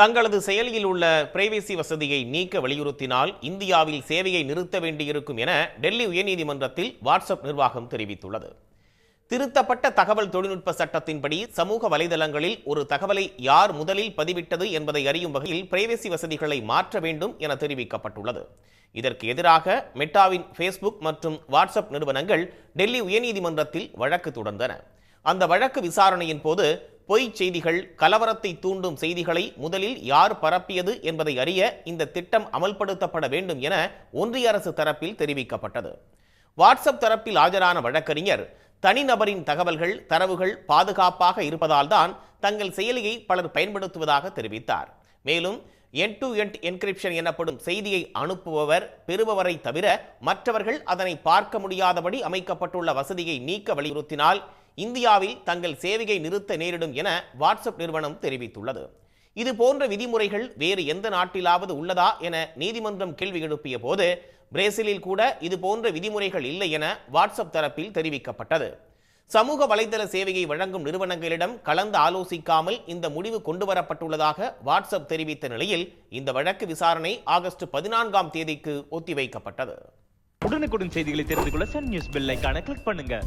தங்களது செயலியில் உள்ள பிரைவேசி வசதியை நீக்க வலியுறுத்தினால் இந்தியாவில் சேவையை நிறுத்த வேண்டியிருக்கும் என டெல்லி உயர்நீதிமன்றத்தில் வாட்ஸ்அப் நிர்வாகம் தெரிவித்துள்ளது. திருத்தப்பட்ட தகவல் தொழில்நுட்ப சட்டத்தின்படி சமூக வலைதளங்களில் ஒரு தகவலை யார் முதலில் பதிவிட்டது என்பதை அறியும் வகையில் பிரைவேசி வசதிகளை மாற்ற வேண்டும் என தெரிவிக்கப்பட்டுள்ளது. இதற்கு எதிராக மெட்டாவின் ஃபேஸ்புக் மற்றும் வாட்ஸ்அப் நிறுவனங்கள் டெல்லி உயர்நீதிமன்றத்தில் வழக்கு தொடர்ந்தன. அந்த வழக்கு விசாரணையின் போது பொய் செய்திகள் கலவரத்தை தூண்டும் செய்திகளை முதலில் யார் பரப்பியது என்பதை அறிய இந்த திட்டம் அமல்படுத்தப்பட வேண்டும் என ஒன்றிய அரசு தரப்பில் தெரிவிக்கப்பட்டது. வாட்ஸ்அப் தரப்பில் ஆஜரான வழக்கறிஞர் தனிநபரின் தகவல்கள் தரவுகள் பாதுகாப்பாக இருப்பதால்தான் தங்கள் செயலியை பலர் பயன்படுத்துவதாக தெரிவித்தார். மேலும் என் டு எண்ட் என்கிரிப்ஷன் எனப்படும் செய்தியை அனுப்புபவர் பெறுபவரை தவிர மற்றவர்கள் அதனை பார்க்க முடியாதபடி அமைக்கப்பட்டுள்ள வசதியை நீக்க வலியுறுத்தினால் இந்தியாவில் தங்கள் சேவையை நிறுத்த நேரிடும் என வாட்ஸ்அப் நிறுவனம் தெரிவித்துள்ளது. இது போன்ற விதிமுறைகள் வேறு எந்த நாட்டிலாவது உள்ளதா என நீதிமன்றம் கேள்வி எழுப்பிய போது பிரேசிலில் கூட இது போன்ற விதிமுறைகள் இல்லை என வாட்ஸ்அப் தரப்பில் தெரிவிக்கப்பட்டது. சமூக வலைதள சேவையை வழங்கும் நிறுவனங்களிடம் கலந்து ஆலோசிக்காமல் இந்த முடிவு கொண்டு வரப்பட்டுள்ளதாக வாட்ஸ்அப் தெரிவித்த நிலையில் இந்த வழக்கு விசாரணை ஆகஸ்ட் பதினான்காம் தேதிக்கு ஒத்திவைக்கப்பட்டது. உடனுக்குடன் செய்திகளை தெரிந்து கொள்ள சன் நியூஸ் பெல் கிளிக் பண்ணுங்க.